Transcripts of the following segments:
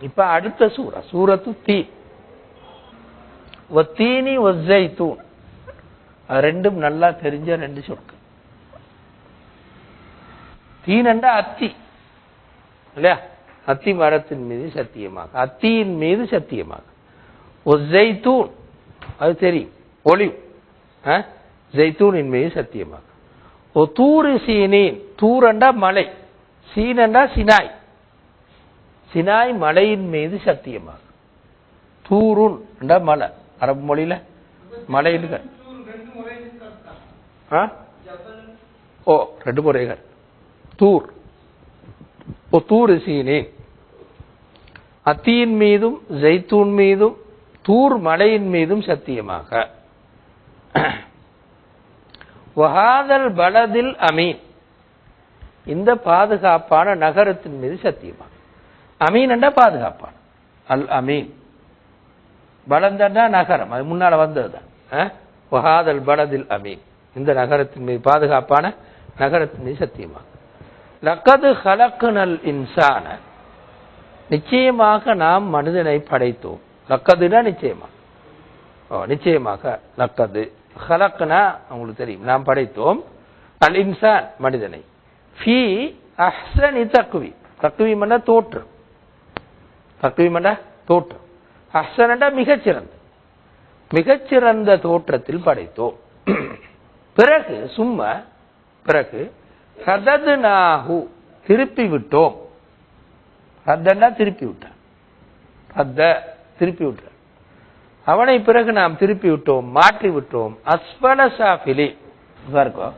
இப்ப அடுத்த சூரா சூரத்து தீ. ஒத்தீனி ஒஸ்ஸைத்தூன் அது ரெண்டும் நல்லா தெரிஞ்ச ரெண்டு சொற்கள். தீனண்டா அத்தி. இல்லையா? அத்தி மரத்தின் மீது சத்தியமாக. அத்தியின் மீது சத்தியமாக. தூண் அது தெரியும். ஒளிவு. ஜெய்தூனின் மீது சத்தியமாக. ஒ தூரு சீனின். தூரண்டா மலை. சீனண்டா சினாய். சினாய் மலையின் மீது சத்தியமாக தூருன் என்றா மலை. அரபு மொழியில மலைன்னு ஆ? ஓ ரெண்டு முறைகள் தூர். ஓ தூர் சீனேன் அத்தியின் மீதும் ஜெய்தூன் மீதும் தூர் மலையின் மீதும் சத்தியமாக. வகாதல் பலதில் அமீன். இந்த பாதுகாப்பான நகரத்தின் மீது சத்தியமாக அமீன் பாதுகாப்பான். அல் அமீன். பலந்தன்னா நகரம். அது முன்னால வந்ததுதான் ஆ? வஹாதல் பலதில் அமீன். இந்த நகரத்தின் மீது பாதுகாப்பான நகரத்தின் மீது சத்தியமாக லக்கது ஹலக்குனல் இன்சான. நிச்சயமாக நாம் மனிதனை படைத்தோம். லக்கதுனா நிச்சயமாக ஓ நிச்சயமாக லக்கது. ஹலக்குனா உங்களுக்கு தெரியும். நாம் படைத்தோம். அல் இன்சான் மனிதனை. ஃபி அஹ்சனி தக்குவி தக்குவி மன்ன தோற்றம் தக்குவி தோற்றம். அஹ்சனண்டா மிகச்சிறந்த மிகச்சிறந்த தோற்றத்தில் படைத்தோம். பிறகு சும்மா பிறகு ரததுனாஹு திருப்பி விட்டோம் ரத்தன்னா திருப்பி விட்டான் ரத்த திருப்பி விட்டான் அவனை பிறகு நாம் திருப்பி விட்டோம் மாற்றி விட்டோம் அஸ்வல சாஃபிலி இருக்கும்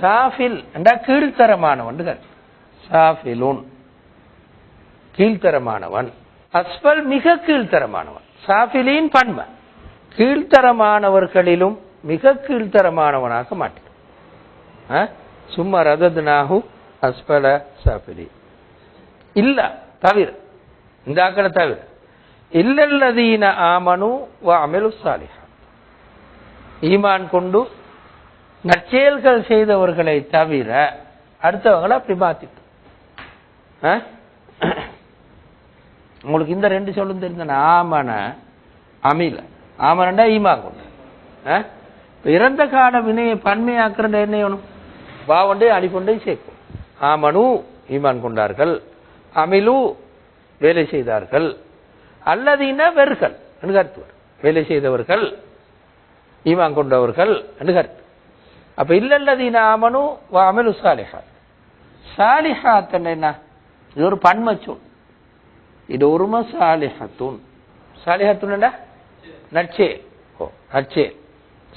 சாஃபில் என்றா கீழ்த்தரமானவன் சாஃபிலுன். கீழ்த்தரமானவன். அஸ்வல் மிக கீழ்த்தரமானவன். சாஃபிலின் பன்மை. கீழ்த்தரமானவர்களிலும் மிக கீழ்த்தரமானவனாக மாட்டான். ஆ? சும்மா ரதத்னாஹு அஸ்பல சாஃபிலி இல்ல தவிர. இந்த ஆக்களை தவிர. இல்லல்லதீன ஆமனு வ அமிலு சாலிஹா ஈமான் கொண்டு நற்செயல்கள் செய்தவர்களை தவிர அடுத்தவங்களை அப்படி மாத்திட்டு ஆ? உங்களுக்கு இந்த ரெண்டு சொல்லும் தெரிஞ்சன ஆமன அமில. ஆமனண்டா ஈமான் கொண்டு ஆ? இறந்த கால வினையை பன்மையாக்குறத என்ன வேணும்? பாவண்டே அடிக்கொண்டே சேர்க்கும். ஆமனு ஈமான் கொண்டார்கள். அமிலு வேலை செய்தார்கள். அல்லதீன வெறுகள் என்று கருத்து வேலை செய்தவர்கள் ஈமான் கொண்டவர்கள் என்று கருத்து. அப்ப இல்லல்லதீன ஆமனு வ அமிலு சாலிஹாத். சாலிஹாத் என்ன? இது ஒரு பன்மை சொல். இது ஒருமா சாலிஹத்துன் சாலிஹத்துன் நட்சே. ஓ நட்சே.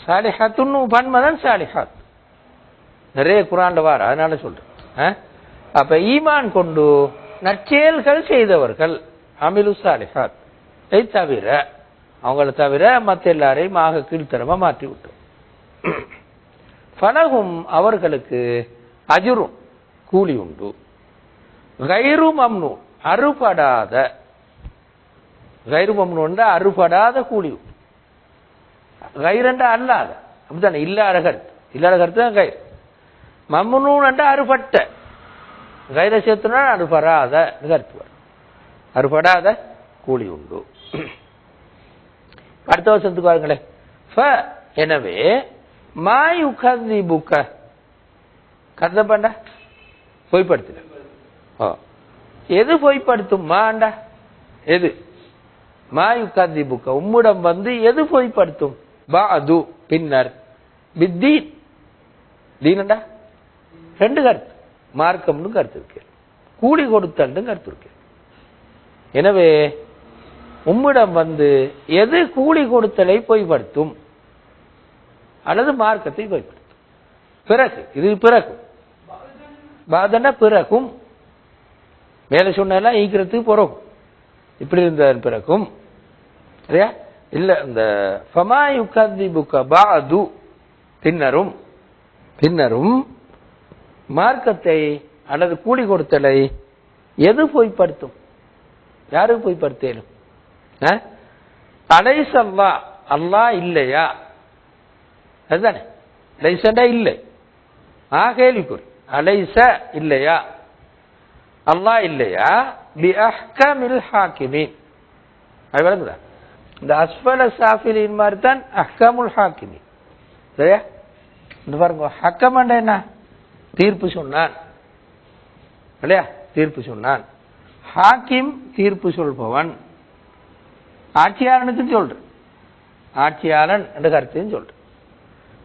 சாலிஹத்துன்னு பன்மதான் சாலிஹாத். நிறைய குரான்ல வார அதனால சொல்றேன். ஆ? அப்ப ஈமான் கொண்டு நற்செயல்கள் செய்தவர்கள் அமிலு சாலிஹாத். இதை தவிர அவங்கள தவிர மற்ற எல்லாரையும் ஆக கீழ்த்தரமா மாற்றி விட்டோம். பலகும் அவர்களுக்கு அஜுரும் கூலி உண்டு. கைரு அம்னு அறுபடாத கைரு மம்னு அறுபடாத கூலி. உண்டு கைரண்டா அல்லாத. அப்படித்தானே? இல்லாத கருத்து இல்லாத கருத்து தான் கயிறு. மம்னூன் அறுபட்ட. கைர சேர்த்துனா அறுபடாத. கருத்து வரும். அறுபடாத கூலி உண்டு. அடுத்த வருஷத்துக்கு பாருங்களேன் ஃப எனவே மாய் உகதி புக்க கதப்பண்டா பொய்ப்படுத்துங்க. ஓ எது பொய்ப்படுத்தும்? மாண்டா எது? மாயு கதி புக்க உம்மிடம் வந்து எது பொய்ப்படுத்தும்? பா அது பின்னர். பித்தீன். தீனண்டா ரெண்டு கருத்து. மார்க்கம்னு கருத்து இருக்கு. கூலி கொடுத்தல்னு கருத்து இருக்கு. எனவே உம்மிடம் வந்து எது கூலி கொடுத்தலை பொய்ப்படுத்தும்? அல்லது மார்க்கத்தை பொய்ப்படுத்தும்? பிறகு. இது பிறகு பாதன பிறகும். மேலே சொன்னெல்லாம் ஈக்கிறதுக்கு பிறகும் இப்படி இருந்த பிறகும். இல்லையா இல்லை இந்த ஃபமா புக்க பாது பின்னரும் பின்னரும் மார்க்கத்தை அல்லது கூலி கொடுத்தலை எது பொய்ப்படுத்தும்? யாருக்கு பொய்ப்படுத்தலும்? அலைசல்லா அல்லா இல்லையா? அதுதானே. லைசண்டா இல்லை. ஆ கேள்விக்குறி. அலைச இல்லையா? அல்லா இல்லையா? பி அஹ்கமில் ஹாக்கிமின். அது விளங்குதா? இந்த அஸ்வல சாஃபிலின் மாதிரி தான் அஹ்கமுல் ஹாக்கிமி சரியா? இந்த பாருங்க ஹக்கமண்ட என்ன? தீர்ப்பு சொன்னான். இல்லையா? தீர்ப்பு சொன்னான். ஹாக்கிம் தீர்ப்பு சொல்பவன். ஆட்சியாளனுக்கு சொல்ற ஆட்சியாளன் என்ற கருத்தையும் சொல்றேன்.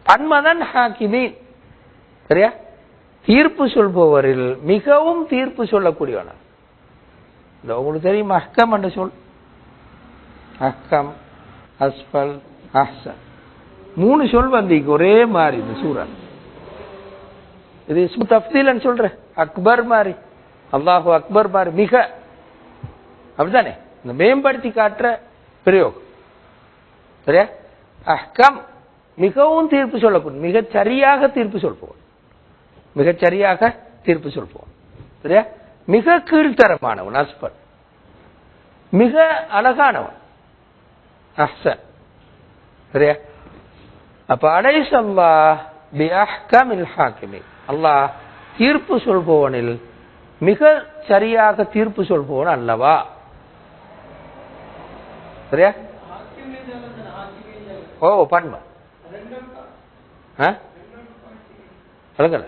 பன்மதன் ஹாக்கிமீன். சரியா? தீர்ப்பு சொல்பவரில் மிகவும் தீர்ப்பு சொல்லக்கூடியவனர். இந்த உங்களுக்கு தெரியும்? அஹ்கம் என்று சொல். அஹ்கம் அஸ்பல் அஹ்சன். மூணு சொல் வந்து ஒரே மாதிரி இந்த சூரன் இது இஸ்மு தஃப்தீலன்னு சொல்றேன் அக்பர் மாதிரி. அல்லாஹு அக்பர் மாதிரி. மிக. அப்படித்தானே? இந்த மேம்படுத்தி காட்டுற பிரயோகம். சரியா? அஹ்கம் மிகவும் தீர்ப்பு சொல்லக்கூடிய மிகச் சரியாக தீர்ப்பு சொல்பவன் மிகச்சரியாக தீர்ப்பு சொல்வோம். சரியா? மிக கீழ்த்தரமானவன் அஸ்பன் மிக அழகானவன் அஹ்சன் சரியா? அப்ப அடைஸ் அல்லாஹ் பி அஹ்கமில் ஹாக்கிமின். அல்லாஹ் தீர்ப்பு சொல்பவனில் மிக சரியாக தீர்ப்பு சொல்பவன் அல்லவா? சரியா? ஓ பண்ம விளங்கல.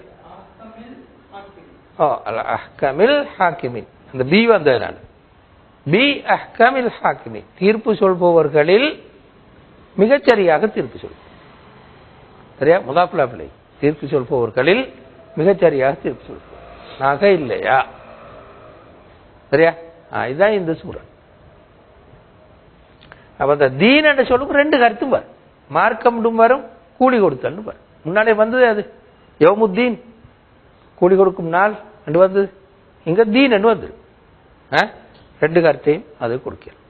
அல் அஹ்கமில் ஹாக்கிமின். அந்த பி வந்ததுனால பி அஹ்கமில் ஹாக்கிமின். தீர்ப்பு சொல்பவர்களில் மிகச்சரியாக தீர்ப்பு சொல். சரியா? முதாப்புலா பிள்ளை. தீர்ப்பு சொல்பவர்களில் மிகச்சரியாக தீர்ப்பு சொல்பவர் நகை இல்லையா? சரியா? ஆ, இதுதான் இந்த சூழல் அப்ப அந்த தீன் என்ற சொல்லுக்கு ரெண்டு கருத்தும் வரும். மார்க்கம்டும் வரும் கூலி கொடுத்தல் வரும். முன்னாலே வந்தது அது. யோமுத்தீன். கூலி கொடுக்கும் நாள் என்று வந்தது இங்க தீன் வந்தது ஆ? ரெண்டு கருத்தையும் அது கொடுக்கிறது.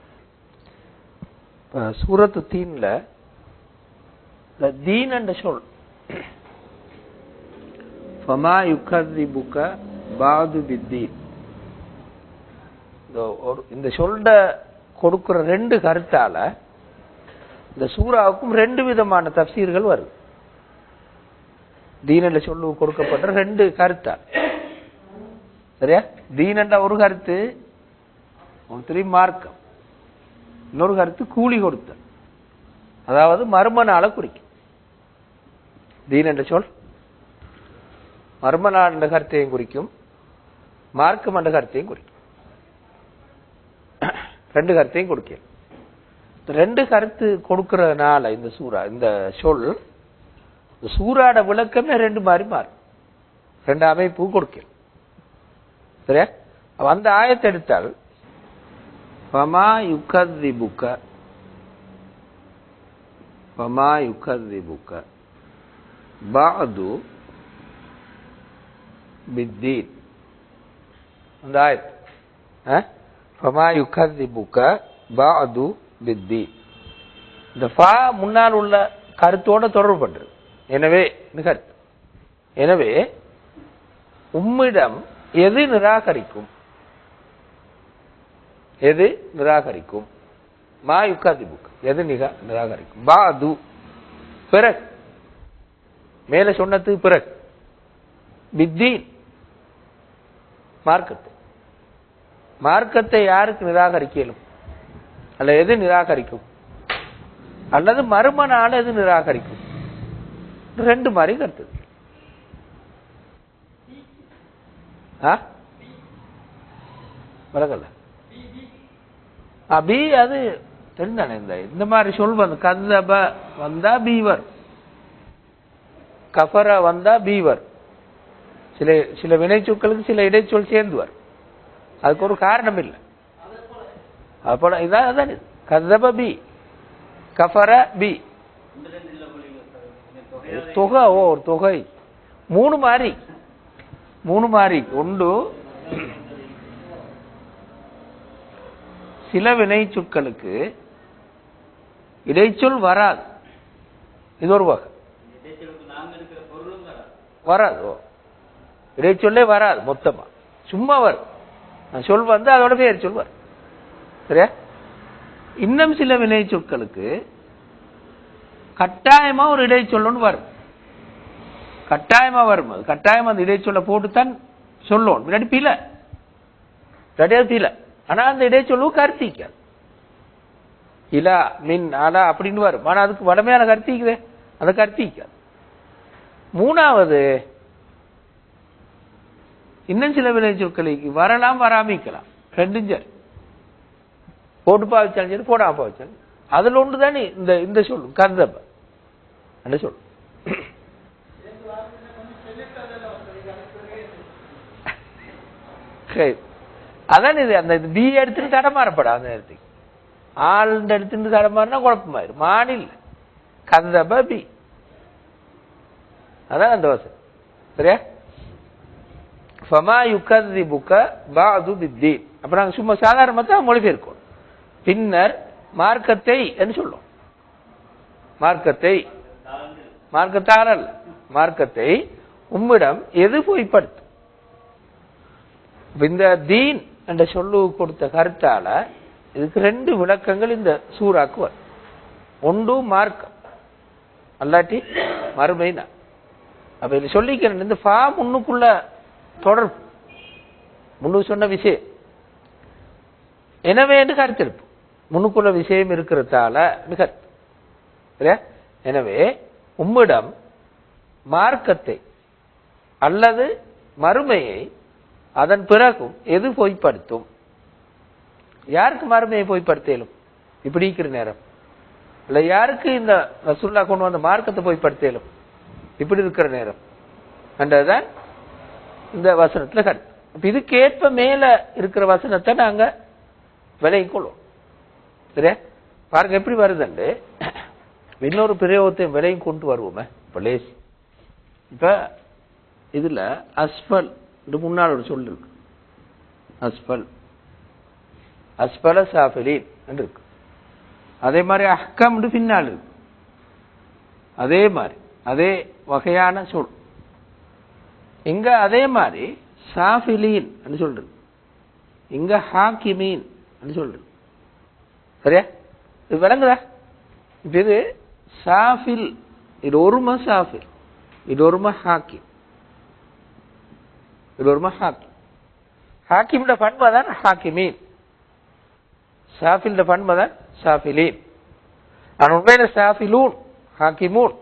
சூரத்து தீன்ல தீன் என்ற சொல். ஃபமா யுகதிபுக பாது பித்தீன். இந்த ஒரு- இந்த சொல்ல கொடுக்கிற ரெண்டு கருத்தால இந்த சூறாவுக்கும் ரெண்டு விதமான தப்சீர்கள் வருது. தீனல்ல சொல்லு கொடுக்கப்பட்ட ரெண்டு கருத்தா? சரியா? தீனண்ட ஒரு கருத்து மார்க்கம். இன்னொரு கருத்து கூலி கொடுத்த அதாவது மர்ம நாளை குறிக்கும். தீனண்ட சொல் மர்ம நாள் என்ற கருத்தையும் குறிக்கும் மார்க்கம் என்ற கருத்தையும் குறிக்கும். ரெண்டு கருத்தையும் கொடுக்கும் ரெண்டு கருத்து கொடுக்கிறதுனால இந்த சூறா இந்த சொல் சூறாட விளக்கமே ரெண்டு மாதிரி மாறும். ரெண்டு அமைப்பு கொடுக்கும் சரியா? அப்ப அந்த ஆயத்தை எடுத்தால் பமா யுகதி புக்க பமா ஃபமா யுகதிபுக்க பாது பித்தீன். அந்த ஆயத் ஃபமா யுகதிபுக்க பாது பித்தீன். இந்த ஃபா முன்னால் உள்ள கருத்தோட தொடர்பு பண்றது. எனவே இந்த எனவே உம்மிடம் எது நிராகரிக்கும்? எது நிராகரிக்கும்? மா யுக்காதி புக் எது நிகா நிராகரிக்கும்? பாது பிறகு. மேல சொன்னது பிறகு. பித்தீன். மார்க்கத்தை. மார்க்கத்தை யாருக்கு நிராகரிக்க இயலும் அல்ல எது நிராகரிக்கும்? அல்லது மறும நாள் எது நிராகரிக்கும்? ரெண்டு மாதிரி கருத்து. ஆ? விளக்கல அபி அது தெரிந்தானே இந்த இந்த மாதிரி சொல் வந்து கந்தப வந்தா பீவர். கஃபர வந்தா பீவர். சில சில வினைச்சொற்களுக்கு சில இடைச்சொல் சேர்ந்துவர். அதுக்கு ஒரு காரணம் இல்லை. அப்போ இதான் அதான் கதப பி. கஃபர பி. தொகை ஓ ஒரு தொகை. மூணு மாறி. மூணு மாறி. உண்டு சில வினை சொற்களுக்கு இடைச்சொல் வராது. இது ஒரு வகை. வராது இடைச்சொல்லே வராது மொத்தமா. சும்மா வரும். நான் சொல் வந்து அதோட பேர் சொல்வார் சரியா? இன்னும் சில வினை சொற்களுக்கு கட்டாயமா ஒரு இடைச்சொல்லுன்னு வரும். கட்டாயமா வரும். அது கட்டாயமாக அந்த இடைச்சொல்லை போட்டுத்தான் சொல்லணும் முன்னாடி பில. கிடையாது இல்ல ஆனா அந்த இடைச்சொல்லு கருத்திக்காது இலா மின் அலா அப்படின்னு வரும். ஆனா அதுக்கு வடமையான கருத்திக்குதே அந்த கருத்திக்காது மூணாவது இன்னும் சில வினை சொற்களுக்கு வரலாம் வராமிக்கலாம். ரெண்டும் சரி. போட்டு பாவிச்சாலும் சரி போடாம பாவிச்சாலும் அதுல ஒன்று தானே இந்த இந்த சொல் கந்தப்ப என்ன சொல். சரி. அதான் இது அந்த பி எடுத்துட்டு தடமாறப்படா அந்த நேரத்துக்கு. ஆள் எடுத்துட்டு தடமாறினா குழப்பமாயிரும். மானில். கந்தப பி. அதான் அந்த வசதி சரியா? ஃபமா யுகதிபுக பாது பித்தீன். அப்ப நாங்க சும்மா சாதாரணமா தான் மொழிபெயர்க்கோம் பின்னர் மார்க்கத்தை என்று சொல்லும் மார்க்கத்தை மார்க்கத்தால் அல்ல மார்க்கத்தை உம்மிடம் எது பொய்ப்படுத்தும் இந்த தீன் என்ற சொல்லு கொடுத்த கருத்தால இதுக்கு ரெண்டு விளக்கங்கள் இந்த சூறாக்கு வரும். ஒன்று மார்க்கம். அல்லாட்டி மறுமை தான் அப்ப இது சொல்லிக்கிறேன் இந்த ஃபா முன்னுக்குள்ள தொடர்பு. முன்னு சொன்ன விஷயம். எனவே என்று கருத்திருப்பு முன்னுக்குள்ள விஷயம் இருக்கிறதால மிக எனவே உம்மிடம் மார்க்கத்தை அல்லது மறுமையை அதன் பிறகும் எது பொய்ப்படுத்தும்? யாருக்கு மறுமையை பொய்ப்படுத்தலும்? இப்படி இருக்கிற நேரம். இல்ல யாருக்கு இந்த ரசுல்லா கொண்டு வந்த மார்க்கத்தை பொய்ப்படுத்தலும்? இப்படி இருக்கிற நேரம். என்றதுதான் இந்த வசனத்துல கருத்து. இதுக்கேற்ப மேல இருக்கிற வசனத்தை நாங்க விலகிக்கொள்வோம். சரியா பாருங்க எப்படி வருதுண்டு? இன்னொரு பிரயோகத்தையும் விலையும் கொண்டு வருவோமே இப்போ லேசி. இப்போ இதில் அஸ்பல் இது முன்னால் ஒரு சொல் இருக்கு. அஸ்பல். அஸ்பல சாஃபிலீன் என்று இருக்கு. அதே மாதிரி அஹ்கம் பின்னால் இருக்கு. அதே மாதிரி அதே வகையான சொல். இங்க அதே மாதிரி சாஃபிலீன் சொல்றது. இங்க ஹாக்கிமீன் சொல்றது. சரியா? இது விளங்குதா? இது இது சாஃபில் இது ஒருமை சாஃபில் இது ஒருமை ஹாக்கி இது ஒருமை ஹாக்கி ஹாக்கிம்ட பண்பு தான் ஹாக்கிமீன். சாஃபில்ட பண்பு தான் சாஃபிலீன் ஆனால் உண்மையில சாஃபிலூன் ஹாக்கிமூன்.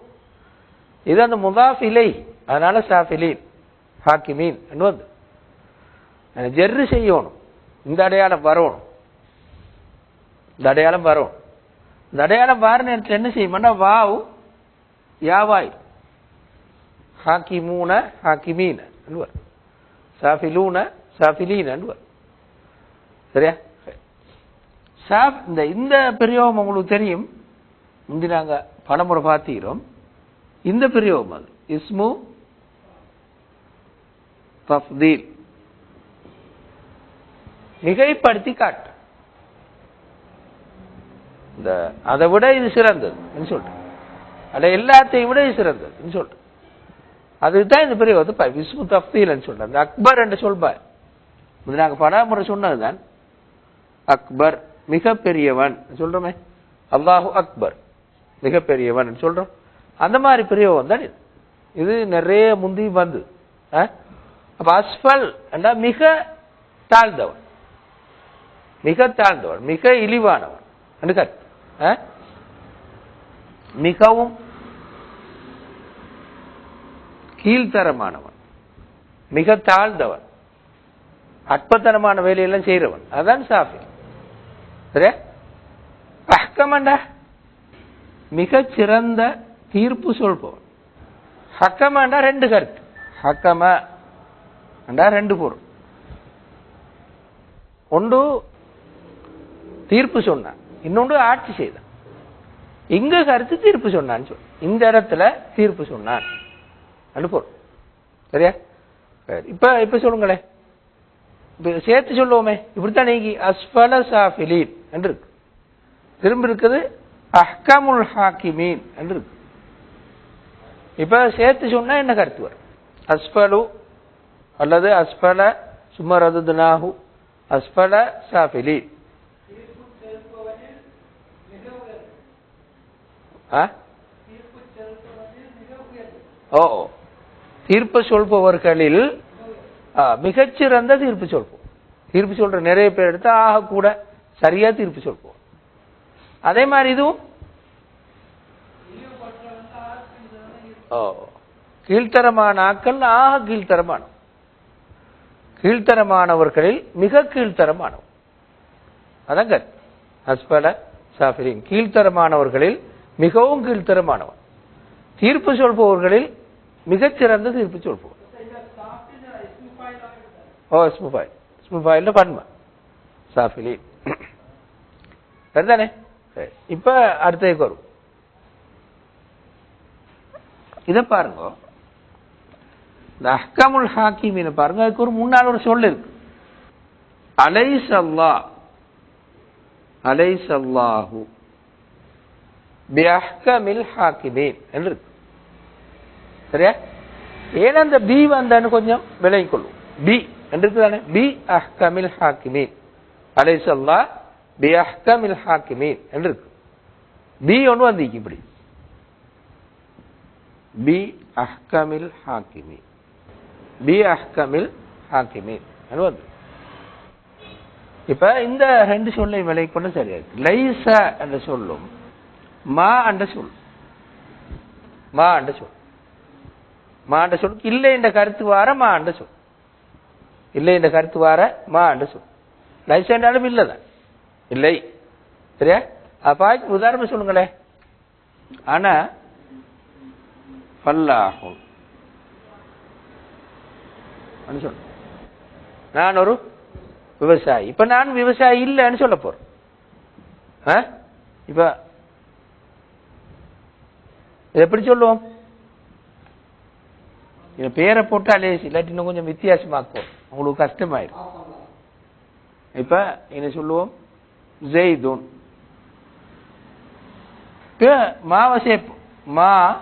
இது அந்த முதாஃப் இலை அதனால சாஃபிலீன் ஹாக்கிமீன் என்று வந்து. ஜெர்ரி ஜெர்ரு செய்யணும். இந்த அடையாளம் வரணும். இந்த அடையாளம் வரும். இந்த அடையாளம் வார நேரத்தில் என்ன செய்யும்னா வாவ் யாவாய். ஹாக்கிமூன ஹாக்கிமீன வரும் சாஃபிலூன சாஃபிலீன வரும் சரியா? சாப் இந்த இந்த பிரயோகம் உங்களுக்கு தெரியும். முந்தி நாங்க பலமுறை பார்த்துக்கிறோம் இந்த பிரயோகம் அது. இஸ்மு தஃதீல் மிகைப்படுத்தி காட்டு. இந்த அதை விட இது சிறந்தது சொல்லிட்டு. அல்ல எல்லாத்தையும் விட இது சிறந்தது சொல்லிட்டு. அதுதான் இந்த பெரிய வந்து விஸ்மு தப்தீலன்னு சொல்றேன் அந்த அக்பர் என்று சொல்பார் இது நாங்கள் பராமுறை சொன்னதுதான். அக்பர் மிக பெரியவன் சொல்றோமே. அல்லாஹு அக்பர் மிக பெரியவன் சொல்றோம். அந்த மாதிரி பெரியவன் தான் இது. இது நிறைய முந்தி வந்து அப்ப அஸ்பல் என்றா மிக தாழ்ந்தவன். மிக தாழ்ந்தவன் மிக இழிவானவன். மிகவும் கீழ்த்தரமானவன். மிக தாழ்ந்தவன். அற்பத்தனமான வேலையெல்லாம் செய்யறவன் அதான் சாஃபி. ஹக்கமண்டா மிகச் சிறந்த தீர்ப்பு சொல்பவன். ஹக்கமாண்டா ரெண்டு கருத்து. ஹக்கமாண்டா ரெண்டு பொருள். ஒன்று தீர்ப்பு சொன்னான். இன்னொன்று ஆட்சி செய்தான். இங்க கருத்து தீர்ப்பு சொன்னான்னு சொல். இந்த இடத்துல தீர்ப்பு சொன்னான் அனுப்பணும் சரியா? இப்ப இப்ப சொல்லுங்களேன் இப்ப சேர்த்து சொல்லுவோமே. இப்படித்தான் நீங்க அஸ்பல சாஃபிலீன் என்று இருக்கு திரும்ப இருக்குது அஹ்கமுல் ஹாக்கிமீன் என்று இருக்கு இப்ப சேர்த்து சொன்னா என்ன கருத்து வரும்? அஸ்பலு அல்லது அஸ்பல சுமரதுனாஹு அஸ்பல சாஃபிலீன். ஓ தீர்ப்பு சொல்பவர்களில் மிகச்சிறந்த தீர்ப்பு சொல்போம் தீர்ப்பு சொல்ற நிறைய பேர் எடுத்து ஆக கூட சரியா தீர்ப்பு சொல்வோம் அதே மாதிரி இதுவும்? ஓ கீழ்த்தரமான ஆக்கள் ஆக கீழ்த்தரமான கீழ்த்தரமானவர்களில் மிக கீழ்த்தரமானவர். அதங்க கருத்து அஸ்பல சாஃபிரின். கீழ்த்தரமானவர்களில் மிகவும் கீழ்த்தரமானவன். தீர்ப்பு சொல்பவர்களில் மிகச்சிறந்த தீர்ப்பு சொல்பவன். ஓ ஸ்முபாயில் ஸ்முஃபாயில் பன்மை. சாஃபிலி. சரிதானே? சரி. இப்ப அடுத்ததுக்கு வரும் இதை பாருங்க. இந்த அஹ்கமுல் ஹாக்கிமீன பாருங்க. அதுக்கு ஒரு முன்னால் ஒரு சொல் இருக்கு. அலை சல்லா அலை சல்லாஹூ பிஅஹ்கமில் ஹாக்கிமீன் என்று இருக்கு. சரியா? ஏன் அந்த பி வந்தான்னு கொஞ்சம் விலகிக் கொள்ளும் பி என்று இருக்குதானே பி அஹ்கமில் ஹாக்கிமீன். அலைஸ் அல்லா பி அஹ்கமில் ஹாக்கிமீன் என்று இருக்கு. பி ஒன்று வந்திருக்கு இப்படி. பி அஹ்கமில் ஹாக்கிமீன். பி அஹ்கமில் ஹாக்கிமீன் என்று வந்து இப்ப இந்த ரெண்டு சொல்லை விலை கொண்டு சரியா இருக்கு. லைச என்ற சொல்லும் மா அண்ட சொல். மா அண்ட சொல். மா அண்ட சொல். இல்லை என்ற கருத்து வார மா அண்ட சொல். இல்லை என்ற கருத்து வார மா அண்ட சொல். லைஃப் என்றாலும் இல்லைதான் இல்லை. சரியா? அப்பா உதாரணம் சொல்லுங்களேன் ஆனா பல்லாகும். சொல்லு நான் ஒரு விவசாயி. இப்ப நான் விவசாயி இல்லைன்னு சொல்ல போறேன். ஆ? இப்ப இது எப்படி சொல்லுவோம்? இது பேரை போட்டாலே இல்லாட்டி இன்னும் கொஞ்சம் வித்தியாசமாக்கும் உங்களுக்கு கஷ்டமாயிடும். இப்ப என்ன சொல்லுவோம்? ஜெய்துன். இப்ப மாவை சேர்ப்போம் மா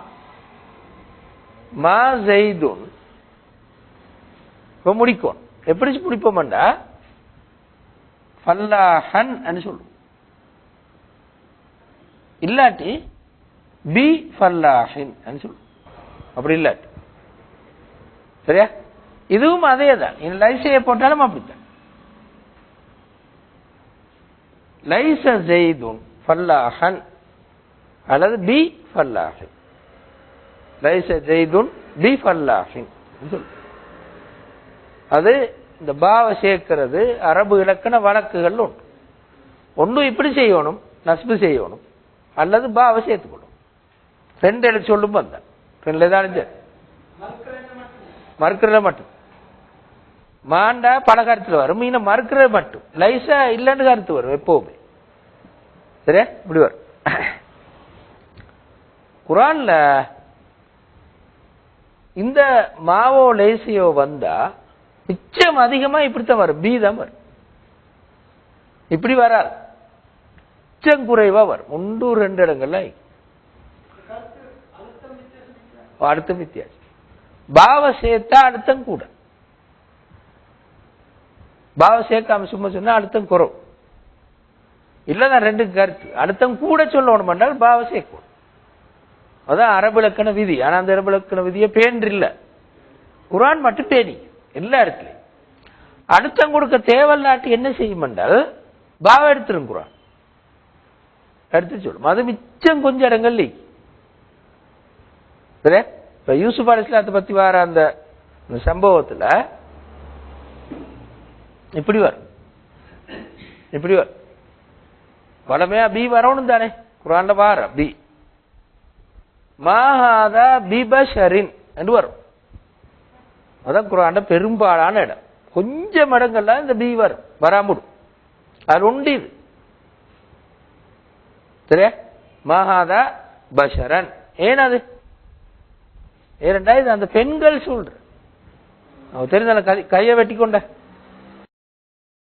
மா ஜெய்துன். இப்ப முடிக்கும். எப்படி முடிப்போம்டா? ஃபல்லாஹன் சொல்லுவோம். இல்லாட்டி பி ஃபல்லாஹின் சொல்லுவோம் அப்படி இல்லாட்டி சரியா? இதுவும் அதே தான் இந்த லைசையை போட்டாலும் அப்படித்தான். லைச ஜெய்துன் ஃபல்லாஹன் அல்லது பி ஃபல்லாஹின். லைச ஜெய்துன் பி ஃபல்லாஹின் சொல்லு அது இந்த பாவ சேர்க்கிறது அரபு இலக்கண வழக்குகள் உண்டு. ஒன்று இப்படி செய்யணும் நஸ்பு செய்யணும் அல்லது பாவ சேர்த்துக்கணும் ரெண்டு எழுத்து சொல்லும் வந்த ரெண்டுல தான் மறுக்கிறத மட்டும். மாண்டா பல கருத்துல வரும். மீன மறுக்கிறது மட்டும். லைசா இல்லைன்னு கருத்து வரும் எப்பவுமே. சரியா இப்படி வரும். குரான்ல இந்த மாவோ லேசியோ வந்தா மிச்சம் அதிகமா இப்படித்தான் வரும். பி தான் வரும். இப்படி வராது. மிச்சம் குறைவா வரும். ஒன்று ரெண்டு இடங்கள்ல அர்த்தம் வித்தியாசம். பாவ சேர்த்தா அர்த்தம் கூட. பாவ சேர்க்காம சும்மா சொன்னா அர்த்தம் குறவு. இல்லதான் ரெண்டு கருத்து. அர்த்தம் கூட சொல்லணும் என்றால் பாவ சேர்க்கும் அதான் அரபிலக்கண விதி. ஆனா அந்த அரபிலக்கண விதியை பேன்றில்ல. குரான் மட்டும் பேணி. எல்லா இடத்துலயும். அழுத்தம் கொடுக்க தேவல் நாட்டு என்ன செய்யும் என்றால் பாவ எடுத்துரும் குரான். எடுத்து சொல்லும். அது மிச்சம் கொஞ்சம் இடங்கள் லீக் சரியா இப்ப யூசுப் அலிஸ்லாத்தை பத்தி வர அந்த அந்த சம்பவத்துல இப்படி வரும். இப்படி வரும். வளமையா பி வரணும் தானே. குரான்ல வார பி மாஹாதா பிபஷரின் என்று வரும். அதான் குரான்ல பெரும்பாலான இடம். கொஞ்சம் இடங்கள்ல இந்த பி வரும். வராமுடும் அது உண்டு இது. சரியா? மாஹாதா பஷரன். ஏன் அது? ஏனண்டா இது அந்த பெண்கள் சொல்ற அவ தெரிஞ்ச கையை வெட்டி கொண்ட